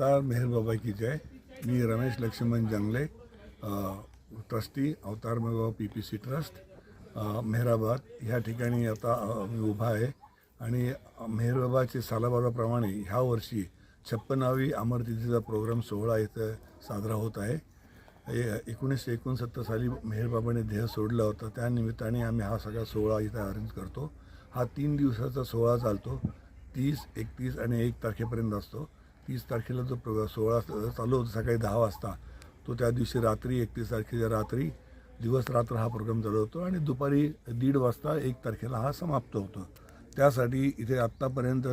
अवतार मेहर बाबा की जय। मी Ramesh Laxman Jangle trustee Avatar Mehbaba P P C trust Meherabad. ह्या ठिकाणी आता मी उभा आहे. आणि मेहरबाबाचे बाबाचे ह्या वर्षी छप्पनावी अमरतिथीचा प्रोग्राम सोहळा इथं साजरा होत आहे. ए- एकोणीसशे एकोणसत्तर साली मेहरबाबाने देह सोडला होता. त्यानिमित्ताने आम्ही हा सगळा सोहळा इथं अरेंज करतो. हा तीन दिवसाचा सोहळा चालतो. तीस एकतीस आणि एक तारखेपर्यंत असतो. तीस तारखेला जो प्रो सोहळा चालू होतो सकाळी दहा वाजता तो त्या दिवशी रात्री एकतीस तारखेच्या रात्री दिवस रात्र हा प्रोग्राम चालू होतो आणि दुपारी दीड वाजता एक तारखेला हा समाप्त होतो. त्यासाठी इथे आत्तापर्यंत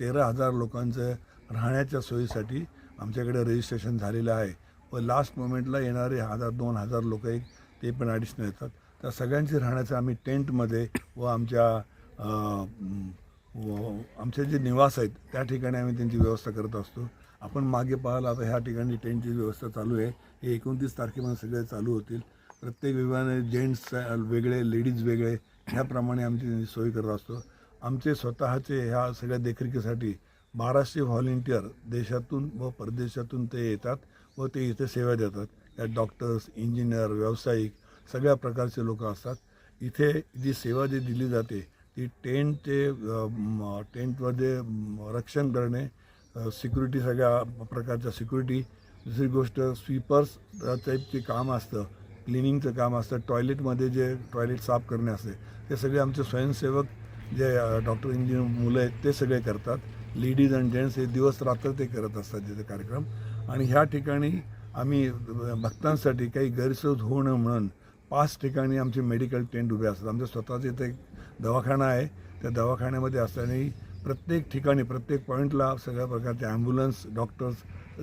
तेरा हजार लोकांचं राहण्याच्या सोयीसाठी आमच्याकडे रजिस्ट्रेशन झालेलं आहे व लास्ट मोमेंटला येणारे हजार दोन हजार लोक एक ते पण ॲडिशनल येतात. त्या सगळ्यांची राहण्याचं आम्ही टेंटमध्ये व आमच्या आमचे जे निवास आहेत त्या ठिकाणी आम्ही त्यांची व्यवस्था करत असतो. आपण मागे पाहाल आता ह्या ठिकाणी टेंटची व्यवस्था चालू आहे. हे एकोणतीस तारखेमध्ये सगळे चालू होतील. प्रत्येक विभागाने जेंट्स वेगळे लेडीज वेगळे ह्याप्रमाणे आमची त्यांची सोय करत असतो. आमचे स्वतःचे ह्या सगळ्या देखरेखीसाठी बाराशे व्हॉलेंटियर देशातून व परदेशातून ते येतात व ते इथे सेवा देतात. त्यात डॉक्टर्स इंजिनियर व्यावसायिक सगळ्या प्रकारचे लोक असतात. इथे जी सेवा जी दिली जाते ती टेंटचे ते टेंटमध्ये रक्षण करणे सिक्युरिटी सगळ्या प्रकारच्या सिक्युरिटी दुसरी गोष्ट स्वीपर्स टाईपचे काम असतं क्लिनिंगचं काम असतं टॉयलेटमध्ये जे टॉयलेट साफ करणे असते ते सगळे आमचे स्वयंसेवक जे डॉक्टर इंजिनियर मुलं आहेत ते सगळे करतात. लेडीज अँड जेंट्स हे दिवस रात्र ते करत असतात तिथे कार्यक्रम. आणि ह्या ठिकाणी आम्ही भक्तांसाठी काही गैरसोय होऊ नये म्हणून पाच ठिकाणी आमचे मेडिकल टेंट उभे असतात. आमच्या स्वतःचे इथे एक दवाखाना आहे. त्या दवाखान्यामध्ये असल्याने प्रत्येक ठिकाणी प्रत्येक पॉईंटला सगळ्या प्रकारचे ॲम्ब्युलन्स डॉक्टर्स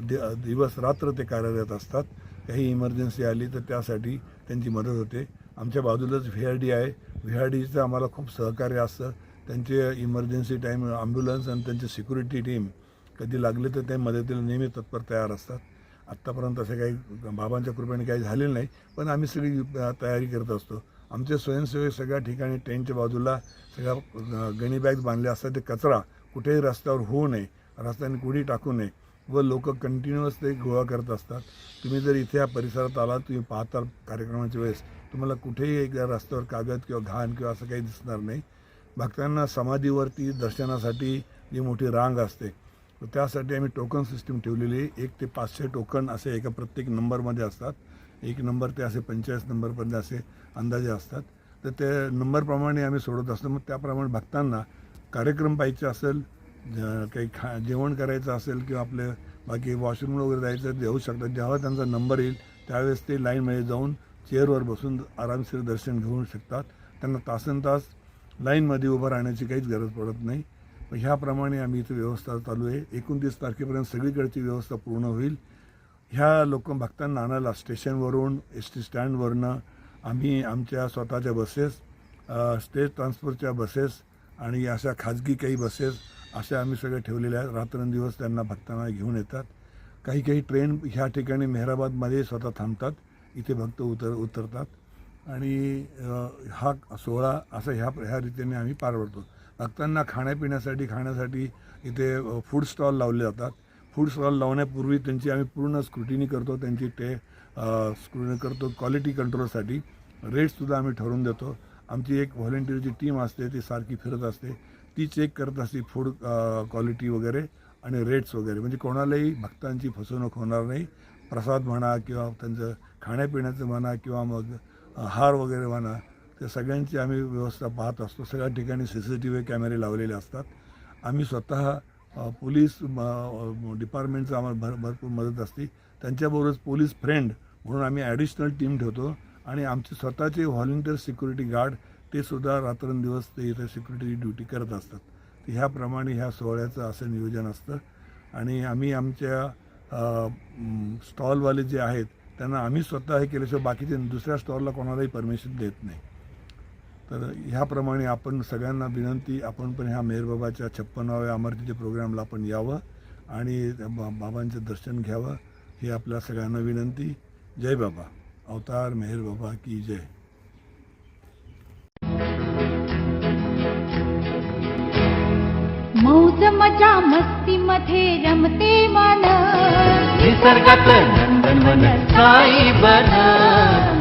दि दिवस रात्र ते कार्यरत असतात. काही इमर्जन्सी आली तर त्यासाठी त्यांची मदत होते. आमच्या बाजूलाच व्ही आर डी आहे. व्ही आर डीचं आम्हाला खूप सहकार्य असतं. त्यांचे इमर्जन्सी टाईम ॲम्ब्युलन्स आणि त्यांची सिक्युरिटी टीम कधी लागले तर ते मदतीला नेहमी तत्पर तयार असतात. आत्तापर्यंत असे काही बाबांच्या कृपेने काही झालेलं नाही पण आम्ही सगळी तयारी करत असतो. आमचे स्वयंसेवक सगळ्या ठिकाणी ट्रेनच्या बाजूला सगळ्या गणी बॅग्स बांधले असतात. ते कचरा कुठेही रस्त्यावर होऊ नये रस्त्याने कुणी टाकू नये व लोक कंटिन्युअस ते गोळा करत असतात. तुम्ही जर इथे या परिसरात आलात तुम्ही पाहता कार्यक्रमाच्या वेळेस तुम्हाला कुठेही एकदा रस्त्यावर कागद किंवा घाण किंवा असं काही दिसणार नाही. भक्तांना समाधीवरती दर्शनासाठी जी मोठी रांग असते त्यासाठी आम्ही टोकन सिस्टीम ठेवलेली आहे. एक ते पाचशे टोकन असे एका प्रत्येक नंबरमध्ये असतात. एक नंबर ते असे पंचेचाळीस नंबरपर्यंत असे अंदाजे असतात. तर ते नंबरप्रमाणे आम्ही सोडत असतो. मग त्याप्रमाणे भक्तांना कार्यक्रम पाहिजे असेल ज- काही खा जेवण करायचं असेल किंवा आपले बाकी वॉशरूम वगैरे जायचं देऊ शकतात जेव्हा त्यांचा नंबर येईल त्यावेळेस ते लाईनमध्ये जाऊन चेअरवर बसून आरामशीर दर्शन घेऊ शकतात. त्यांना तासन तास लाईनमध्ये उभं राहण्याची काहीच गरज पडत नाही. मग ह्याप्रमाणे आम्ही इथं व्यवस्था चालू आहे. एकोणतीस तारखेपर्यंत सगळीकडची व्यवस्था पूर्ण होईल. ह्या लोक भक्तांना आणायला स्टेशनवरून एस टी स्टँडवरनं आम्ही आमच्या स्वतःच्या बसेस स्टेट ट्रान्सपोर्टच्या बसेस आणि अशा खाजगी काही बसेस अशा आम्ही सगळ्या ठेवलेल्या आहेत. रात्रंदिवस त्यांना भक्तांना घेऊन येतात. काही काही ट्रेन ह्या ठिकाणी मेहराबादमध्ये स्वतः थांबतात. इथे भक्त उतर उतरतात. आणि हा सोहळा असं ह्या ह्या रीतीने आम्ही पार पडतो. भक्तांना खाण्यापिण्यासाठी खाण्यासाठी इथे फूड स्टॉल लावले जातात. फूड स्टॉल लावण्यापूर्वी त्यांची आम्ही पूर्ण स्क्रुटिनी करतो त्यांची ते स्क्रुटिनी करतो क्वालिटी कंट्रोलसाठी. रेटसुद्धा आम्ही ठरवून देतो. आमची एक व्हॉलेंटिअरची टीम असते ती सारखी फिरत असते. ती चेक करत असते फूड क्वालिटी वगैरे आणि रेट्स वगैरे. म्हणजे कोणालाही भक्तांची फसवणूक होणार नाही. प्रसाद म्हणा किंवा त्यांचं खाण्यापिण्याचं म्हणा किंवा मग हार वगैरे म्हणा त्या सगळ्यांची आम्ही व्यवस्था पाहत असतो. सगळ्या ठिकाणी सी सी टी व्ही कॅमेरे लावलेले असतात. आम्ही स्वतः पोलीस म, डिपार्टमेंटचं आम्हाला भर भरपूर मदत असते. त्यांच्याबरोबरच पोलीस फ्रेंड म्हणून आम्ही ॲडिशनल टीम ठेवतो आणि आमचे स्वतःचे व्हॉलेंटियर सिक्युरिटी गार्ड ते सुद्धा रात्रंदिवस ते इथे सिक्युरिटी ड्युटी करत असतात. तर ह्याप्रमाणे ह्या सोहळ्याचं असं नियोजन असतं. आणि आम्ही आमच्या स्टॉलवाले जे आहेत त्यांना आम्ही स्वतः हे केल्याशिवाय बाकीचे दुसऱ्या स्टॉलला कोणालाही परमिशन देत नाही. तर ह्याप्रमाणे आपण सगळ्यांना विनंती आपण पण ह्या मेहरबाबाच्या छप्पनाव्या अमरतीच्या प्रोग्रामला आपण यावं आणि बा बाबांचं दर्शन घ्यावं ही आपल्या सगळ्यांना विनंती. जय बाबा. अवतार मेहर बाबा की जय. मौज मजा मजा मस्ती मध्ये रमते मन निसर्गात नंदनवन साई बन